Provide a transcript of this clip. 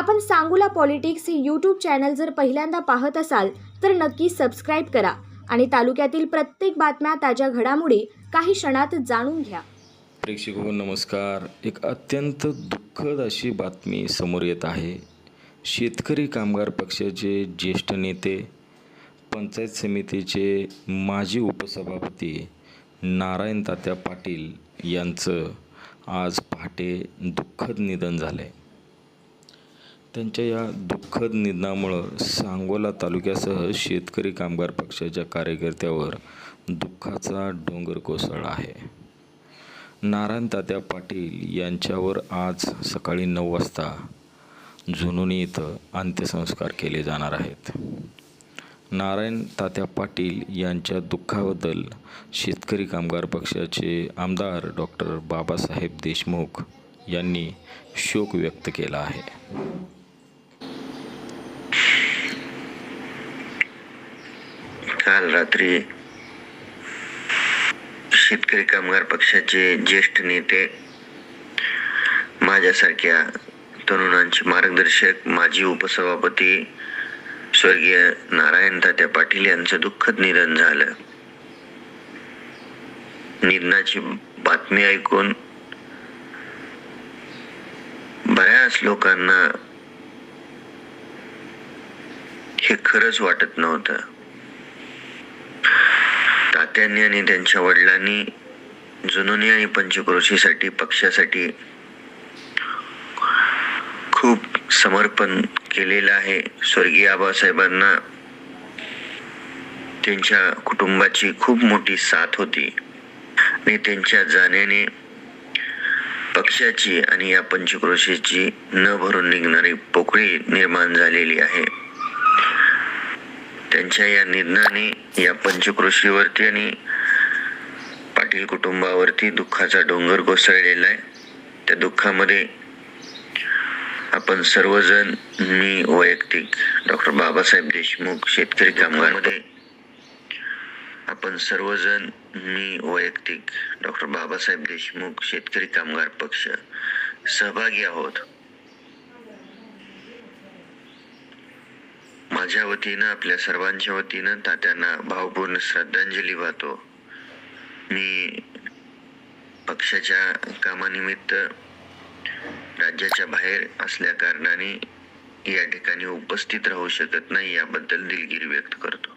आपण सांगूला पॉलिटिक्स हे YouTube channel जर पहिल्यांदा पाहत असाल तर नक्की सबस्क्राईब करा आणि तालुक्यातील प्रत्येक बातम्या ताज्या घडामोडी काही क्षणात जाणून घ्या. प्रेक्षको नमस्कार. एक अत्यंत दुःखद अशी बातमी समोर येत आहे. शेतकरी कामगार पक्षाचे ज्येष्ठ नेते पंचायत समितीचे माजी उपसभापती नारायण तात्या पाटील यांचं आज पहाटे दुःखद निधन झालं आहे त्यांच्या या दुःखद निधनामुळं सांगोला तालुक्यासह शेतकरी कामगार पक्षाच्या कार्यकर्त्यावर दुःखाचा डोंगर कोसळला आहे. नारायण तात्या पाटील यांच्यावर आज सकाळी नऊ वाजता जुनोनी इथं अंत्यसंस्कार केले जाणार आहेत. नारायण तात्या पाटील यांच्या दुःखाबद्दल शेतकरी कामगार पक्षाचे आमदार डॉक्टर बाबासाहेब देशमुख यांनी शोक व्यक्त केला आहे. काल रात्री शेतकरी कामगार पक्षाचे ज्येष्ठ नेते माझ्यासारख्या तरुणांचे मार्गदर्शक माजी उपसभापती स्वर्गीय नारायण तात्या पाटील यांचं दुःखद निधन झालं. निधनाची बातमी ऐकून बऱ्याच लोकांना हे खरंच वाटत नव्हतं. तात्यांनी आणि त्यांच्या वडिलांनी जुनोनी आणि पंचक्रोशीसाठी पक्षासाठी खूप समर्पण केलेलं आहे. स्वर्गीय आबासाहेबांना त्यांच्या कुटुंबाची खूप मोठी साथ होती. आणि त्यांच्या जाण्याने पक्षाची आणि या पंचक्रोशीची न भरून निघणारी पोकळी निर्माण झालेली आहे. त्यांच्या या निधनाने या पंचकृषीवरती आणि पाटील कुटुंबावरती दुःखाचा डोंगर कोसळलेला आहे. त्या दुःखामध्ये आपण सर्वजण मी वैयक्तिक डॉक्टर बाबासाहेब देशमुख शेतकरी कामगारमध्ये आपण सर्वजण मी वैयक्तिक डॉक्टर बाबासाहेब देशमुख शेतकरी कामगार पक्ष सहभागी आहोत. माझ्या वतीनं आपल्या सर्वांच्या वतीनं तात्यांना भावपूर्ण श्रद्धांजली वाहतो. मी पक्षाच्या कामानिमित्त राज्याच्या बाहेर असल्या कारणाने या ठिकाणी उपस्थित राहू शकत नाही याबद्दल दिलगिरी व्यक्त करतो.